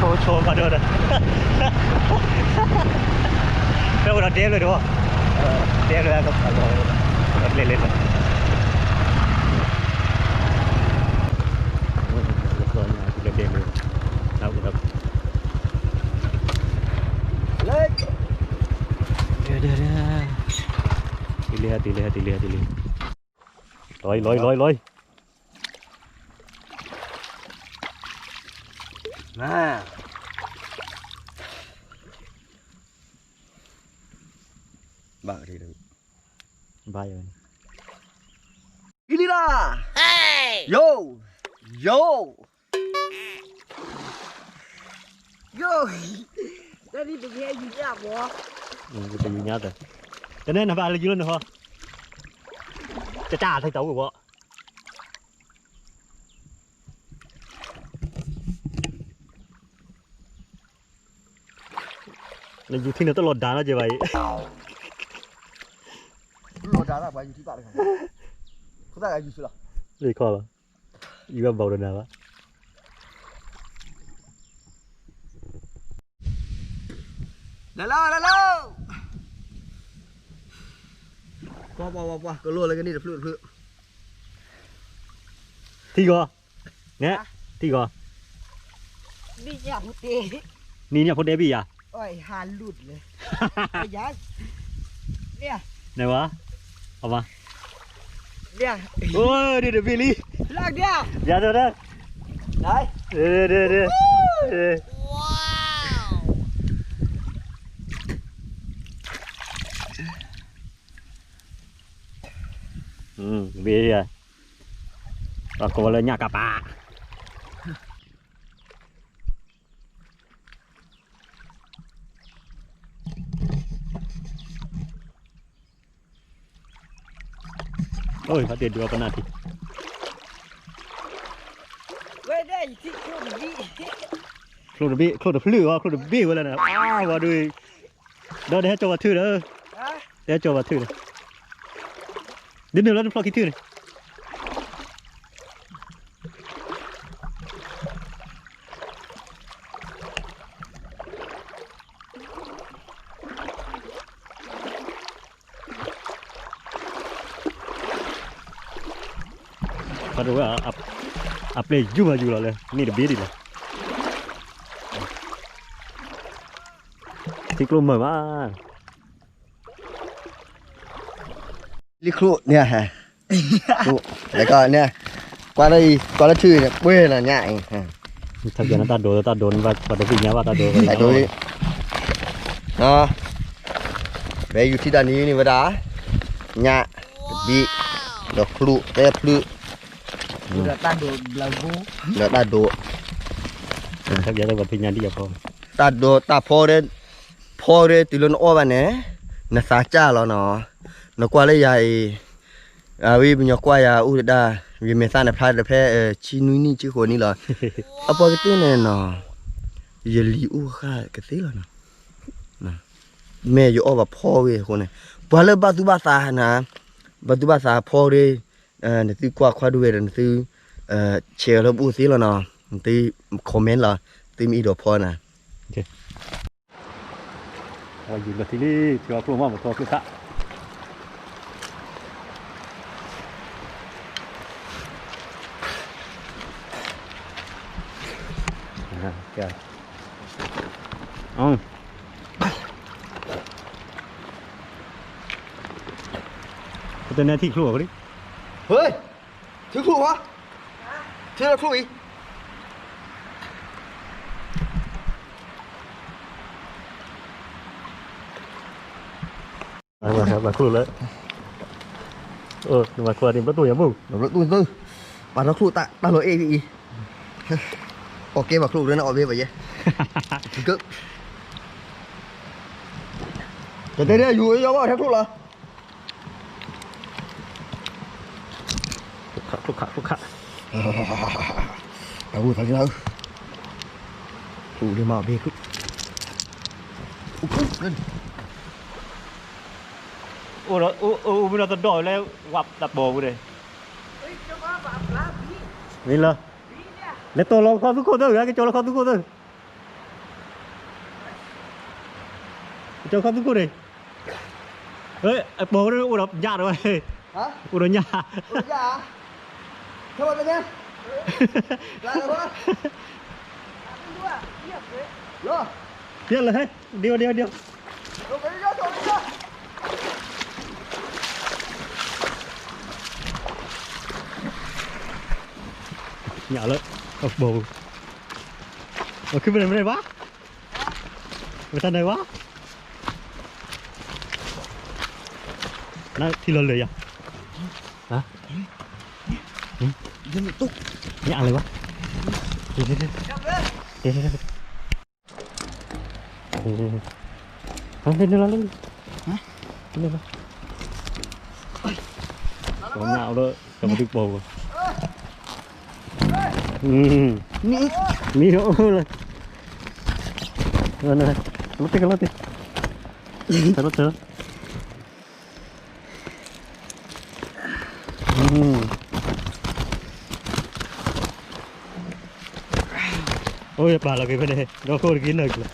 trốn trốn vào đường này Đâu đặt đêm rồi đúng không? Ờ, đêm rồi không phải đặt lên lên rồi đêm rồi Đâu cũng đập Lên Đưa đưa đưa Tì lìa tì lìa tì lìa tì lìa Lôi lôi lôi lôi nè bà thì được bà rồi Ilila hey yo yo yo đây đi từng nghe gì nhá à, bố ừ từng nghe rồi cho nên là bà là dưa nữa hả chả chả thấy tấu rồi bố là dù thì nó tôi lột đá nó chứ vậy lột đá là bà dù thì bạn được không có ra là dù chưa là gì khó là dù em bầu nào á Đã lâu, đã lâu Qua, qua, qua, qua, có lùa lên cái này được lượn lượn Thì gò Nè, thì gò Đi nhỏ một tí Ní nhỏ một đế bì à? อ้อยหาหลุดเลยประหยัดเนี่ยไหนวะเอามาเนี่ยโอ้ยเดี๋ยวเดี๋ยวพี่ลี่ลากเนี่ยอย่าเดี๋ยวนะไหนเดี๋ยวเดี๋ยวเดี๋ยวว้าวอืมเบียร์ปากโกเลยเนี่ยกับปากโอ้ยเขาเด็ดดวปนาทีเว้ยได้ที่คตรบีโคตรูดบีครูดบอว่าคตรบีวะแล้วนะว้าวดูเด้อเดี๋ยวจะมาถุอเด้อเด้๋ยวจะมาถุอเลยดิ้นเดี๋ยวเราจะพลอยคิดถึงเลยอว පරුව අපේ ඉජුම ජුලල මීට බිරිල තිකලුම්ම ี่ ල ลุ่มเนี่ยฮะแล้วก็เนี่ยกว่าได้กว่าได้ชื่อเนี่ยเว้ยน่ะง่ายทะเบียงตาโดนตาโดนว่ากว่าได้ปเนี้ว่าตาโดนตาโดนอ่าไปอยู่ที่ด้านนี้นี่เวลาเนี่ยบีดอกคลุแต่พลือ udah tado belagu udah tado tak jadi apa punya dia kok tado tak pore pore tilun ovan eh na saja lo no no kwa le yai awi punya kwa ya udah vì mình sang đẹp trai đẹp trai chi núi ni chứ hồ ni là ở bờ cái tên này nó giờ li u kha cái thế là nó mẹ yo ở bà phò về hồ này bà lỡ bà tu bà sa na bà tu bà sa phò đi อีกว่าควาดูเวรนี่ตีเอ่อเชร์ลบูซีแล้วเนาะตีคอมเมนต์เราตีมีดอกพอนะโอเคอยู่กับที่นี่ที่ว่าพูดมาหมดตัวพือซะอืมตอนนาที่ครัวเขาดิเฮ้ยถือครูเหรอถือครูอีกมาครับมาครูเลยเออมาครูดิมประตูยังบุ้งประตูตึ้งปานักครูตาตาโรเอพี่อีออกเกมมาครูด้วยนะออกเบไปเยอะกึ๊บเดี๋ยวเดี๋ยวอยู่ยังว่าแท็กครูเหรอขะทุกขะทุกขะเอาบาญพังเราอู้เรื่มาเบรกอู้นั่นอู้เราอู้อูมันเราตะดอยแล้ววับดับโบกูเลยนี่เหรอแล้วตัวลองคอทุกคนด้วยนะกระจนลองคอทุกคนด้วยจระโจนคทุกคนเลยเฮ้ยโบกูเลยอู้ดัยาดเลยฮะอูดัยาอุ้ดัยา Thôi bọn tôi nhé Lại rồi bố Lô Điêu hết Điêu điêu điêu Đồ cái đi ra đồ cái đi ra Nhỏ lớn Ốc bầu Ở cái bên này bác Bên này bác Này thì lớn lười à Hả? Dân túc. Nhạ lời quá. Đi đi đi. Đi đi đi. Đi đi đi. Không lên lên lên. Hả? Lên lên. Ôi. Có nhạo đó, cầm được bầu. Ừ. Ni. Ni đó là. Rồi này. Lót đi lót đi. Ừ. Lót đi. ඔය පාලක වෙන ලොකෝර ගින්න කියලා.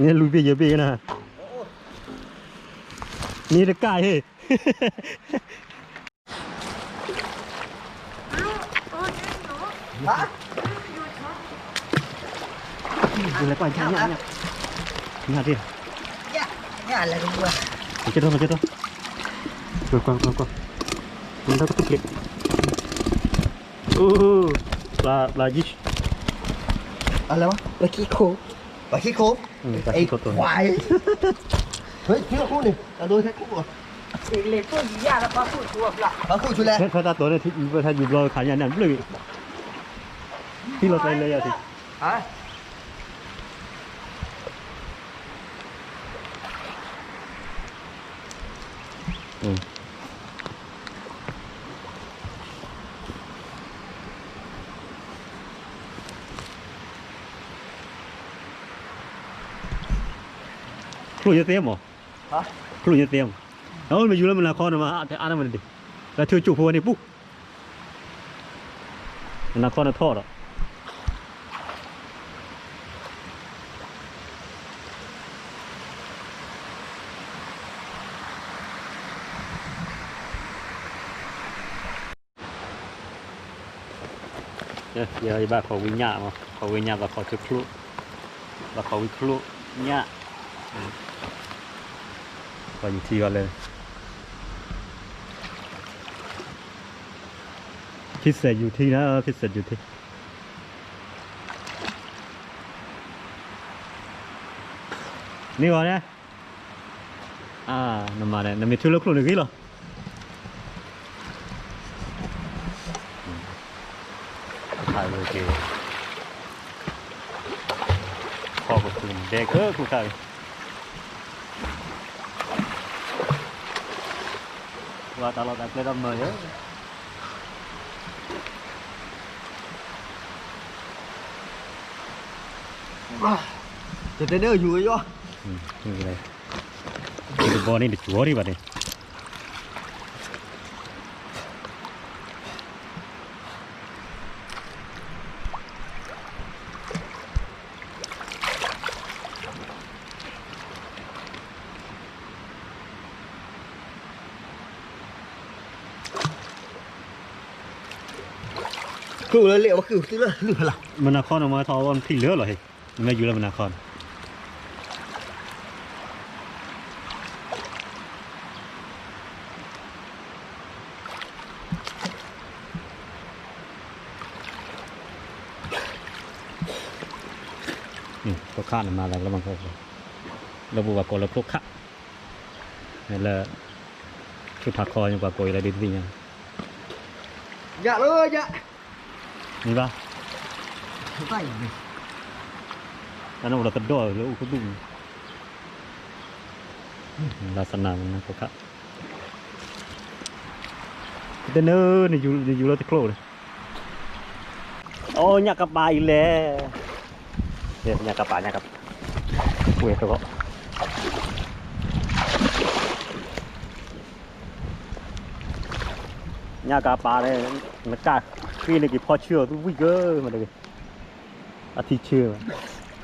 nghe lùi về giờ về nè nè được cài hết vừa lại quay chán nhá nhá nhá đi nhá là đúng rồi chết đâu chết đâu rồi qua qua qua mình đâu có tức liệt อู้ปลาปลายิชอะไรวะปลาขี้โคบปลาขี้โคบอปขี้โคบตัวนควายเฮ้ยชื่อคู่นี่ต่โดนแค่คู่อ่ะเอกเล็กก็ยากแล้วปลคู่ชัวร์ละปลาคู่ชุดแรกแค่ถ้าตัวนี้ที่อยู่ถ้าอยู่รอขายยันนั่นเลยที่เราไปเลยอะสิ ฮะ อืมครูจะเตรียมหรอฮะครูจะเตรียมเอ้วมัอยู่แล้วมันละครมาอ่านมันดิแล้วถือจุกหัวนี่ปุ๊บนละครน่ะทอดอ่ะเดี๋ยวไอ้บ้าขอวิญญาณมาขอวิญญาณลับขอชุดคลุกับขอวิคลุญาณไปอยู่ทีก่อนเลยพิเศษอยู่ที่นะพิเศษอยู่ที่นี่ก่อนนะ อ่านำมาเนี่ยนำมีทุลุกลุนอีกที่หรอถ่ายเลเก๋ขอบคุณเด็กเออคุณใคร Wa ta'ala ta'ala ya. Jadi dia juga ya. Hmm, ini. Ini bawah ini dicuri pada. คือเลยเลี้ยวคือซื้อเลยหรือเปล่ามันนาคอนออกมาทอวันที่เหลือเหรอเฮ้ยไม่อยู่แล้วมันนาคอนนี่ก็ข้ามาแล้วแล้วมันก็ราบูว่ากอลพลุกค่ะนี่ละชุดถักคอยางกว่ากอยอะไรดิ้นีิ่งยัยอย่าเลยอย่านีปะใต้เลยัน้วเรากัดโดดแล้วก็ดุงลักษณะมันนะครับเดนเนอร์นี่อยู่อยู่เราจะโคลเลยโอ้ยักกระปายเลยเนี่ยยักกระปายรักกระเวทก็ยากกระปาเลยมัก้าพี่นี่กี่พ่อเชื่อตู้วิ่งเกอมาเลยอาทิตย์เชื่อ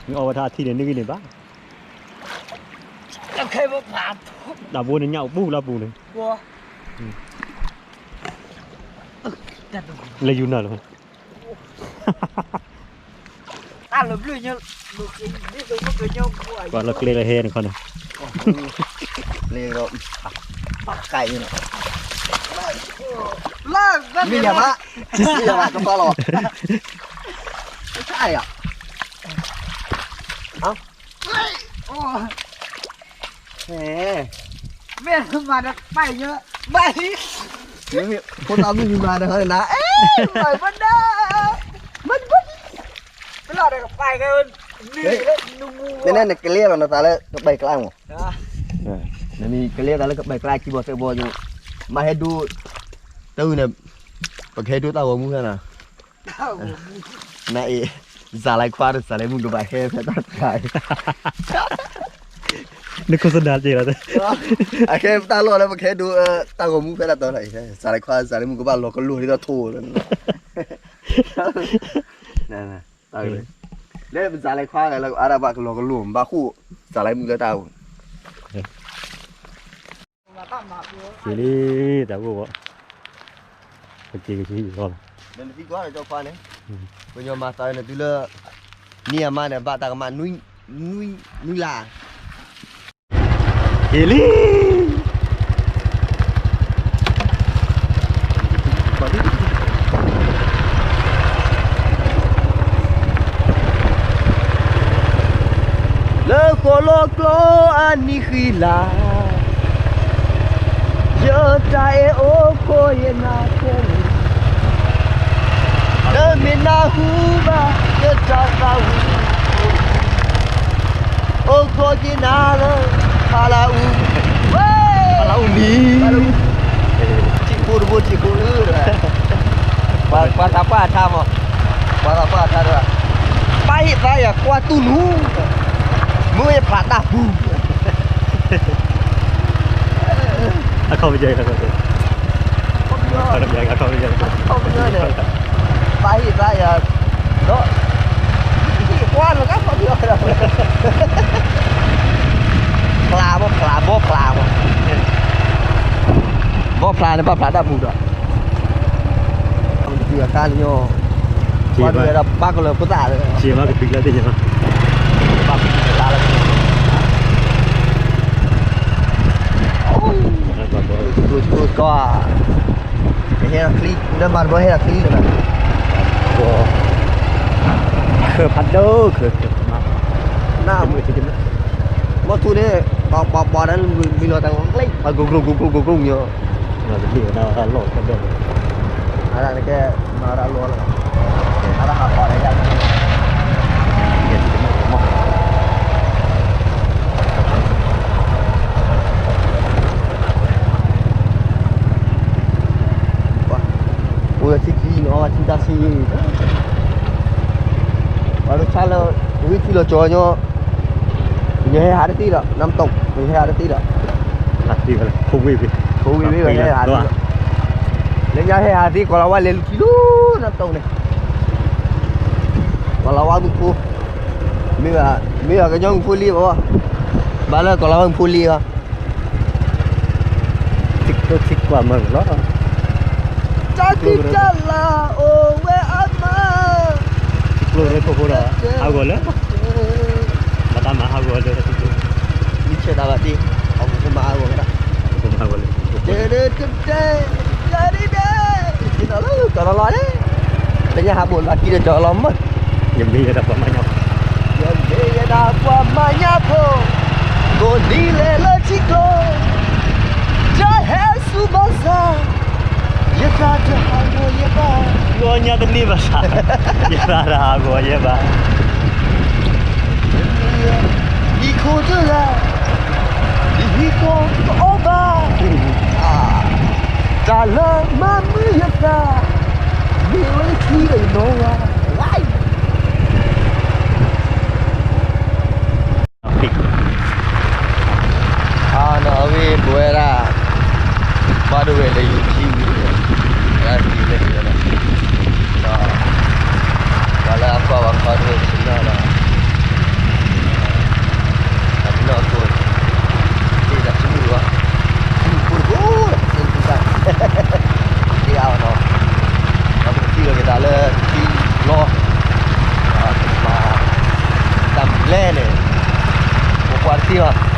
มีอวตารที่ไหนนึกยังไงบ้างเราเคยบุกผาตกดาบูนเนี่เหงาบู้ดาบูนเลยวัวเลยอยู่น่ะหรอก่อนเราเคลียร์เฮนเขาเนี้ยเคลียร์เราปักไก่เนาะลิกนั่วมีอย่างละมีอย่างะต้องตลอดไม่ใช่อ่ะเอ้าโอ้แหมแม่ขึ้นมาแล้ไปเยอะไปยังมีคนตาไม่มีมาเลยเลยนะเอ๊ยไปบันได้มันบันไ่รอดเลยกับไปกันนี่เลยนุ่มนี่นี่เกลี้ยงเราตาเลยก็ไปกลางหมดนี่นี่เกลี้ยงตาเลยก็ไปกลางกี่บอรเซอร์อยู่มาให้ดูตัวเนี่ยปกใหดูตาวมึงนะนายสาลายควาสาลายมึงดูไปเฮ้ยตัดขายนึกโฆษณาจริงแล้วเนี่ยโอเคตาลอยแล้วมาแคดูตาของมึงแพ้ตัดตอนไหนสาลายควาสาลายมึงก็บ้านลอยก็ลุ้ที่เรโทรนั่นนะเอาเลยเล่นเป็นสาลายควาอะไแล้วอาราบักลอยก็รู้บ้าคู่สาลายมึงก็ตาว chỉ đi tạo vụ ạ chỉ cái gì rồi nên đi qua quá là cho khoa đấy ừ. bây giờ mà tay là tôi lơ nia à mà này bà ta mà nuôi nuôi nuôi là đi đi lơ có lo lo anh đi khi là Jota e o koye na kere Nami na huba jota ka hu O koye na la Pala u Pala u ni Cikur bu cikur Pata pata mo Pata pata Pahit saya kuatunu Mue patah bu à, không bây giờ không bây không bây giờ không bây giờ không tại vì tại à, giờ đó chỉ qua là các không giờ đâu là bóp là bóp là bóp là nó bóp là đã bù rồi không được cả nhiều chỉ mà bác là có giả rồi chỉ mà cái bình là thế nhỉ Heraklit dan baru Heraklit kan. Wah. Ke padu ke ke. Nah, mau tu dia bọc bọc bọc đó bị lột thằng click mà gùng gùng gùng gùng gùng gùng nhiều là cái điều nào là lột cái đó là cái mà đã lột rồi nó đã học bọc đấy ra thì và được xa là vì thì là cho nhau nhớ hay hát tí đó năm tổng mình hay hát tí đó hát tí vậy không vì vì không vì vậy hay nhà hay hát còn là qua lên kilo năm tổng này còn là qua mình phu mình là mình là cái nhóm phu li bảo bà là còn là phu li à thích thích quá mừng lắm ಚಾಕಿಚಲ್ಲ ಓವೆ ಅಮ್ಮ ಫ್ಲೋರೆ ಪಕೋಡ ಆಗೋಲ ಮತಾಮ ಆಗೋಲ ನಿಚ್ಚೆ ದಾವತಿ ಅವು ಕುಮ ಆಗೋಲ ಕುಮ ಆಗೋಲ tere tete dari deh kita lalu kalau lari katanya habul lagi dia jual lama jadi ya dapat banyak jadi ya dapat banyak po Godile lo chico Jahe subasa 一把，一把，我娘的尼巴桑！一把，一把，一把，一把。一哭出来，一哭，我把哭啊，咋了嘛嘛？一把，别玩的太孬啊！Vélez. O Cuartiva.